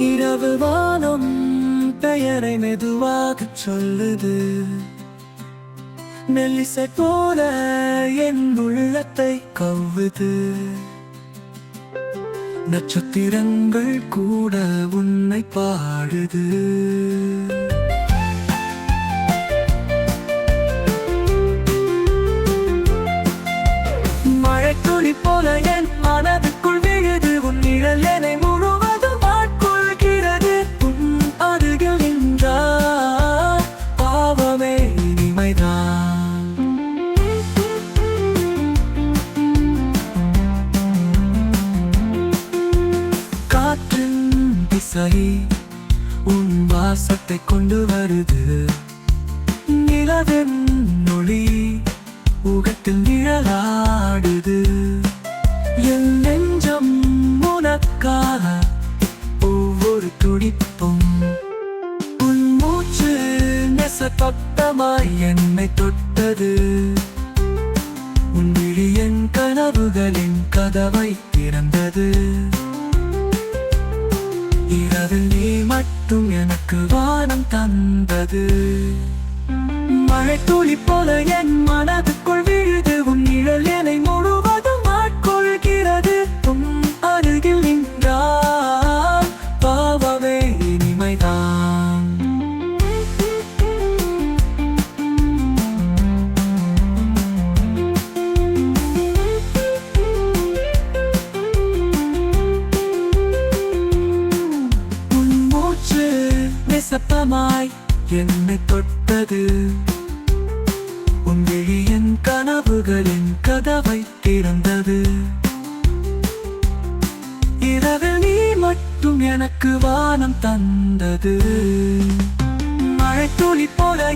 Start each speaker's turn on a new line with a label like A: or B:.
A: இரவு வானம் பெயரை மெதுவாக சொல்லுது. மெல்லிசை போல என் உள்ளத்தை கவ்வுது. நட்சத்திரங்கள் கூட உன்னை பாடுது. திசை உன் வாசத்தை கொண்டு வருது. நிலவின் நொழி உகத்தில் நிழலாடுது. என் நெஞ்சம் உனக்காக ஒவ்வொரு துடிப்பும் உன் மூச்சு நெசப்பட்டமாய் என்னை தொட்டது. உன் விழி என் கனவுகளின் கதவை திறந்தது. மட்டும் எனக்கு வானம் தந்தது. மழை தூளி போல என் மனதுக்குள் செப்பமாய் என்னை தொட்டது. உன் என் கனவுகளின் கதவை திறந்தது. இரவு நீ மட்டும் எனக்கு வானம் தந்தது. மழை துளி போல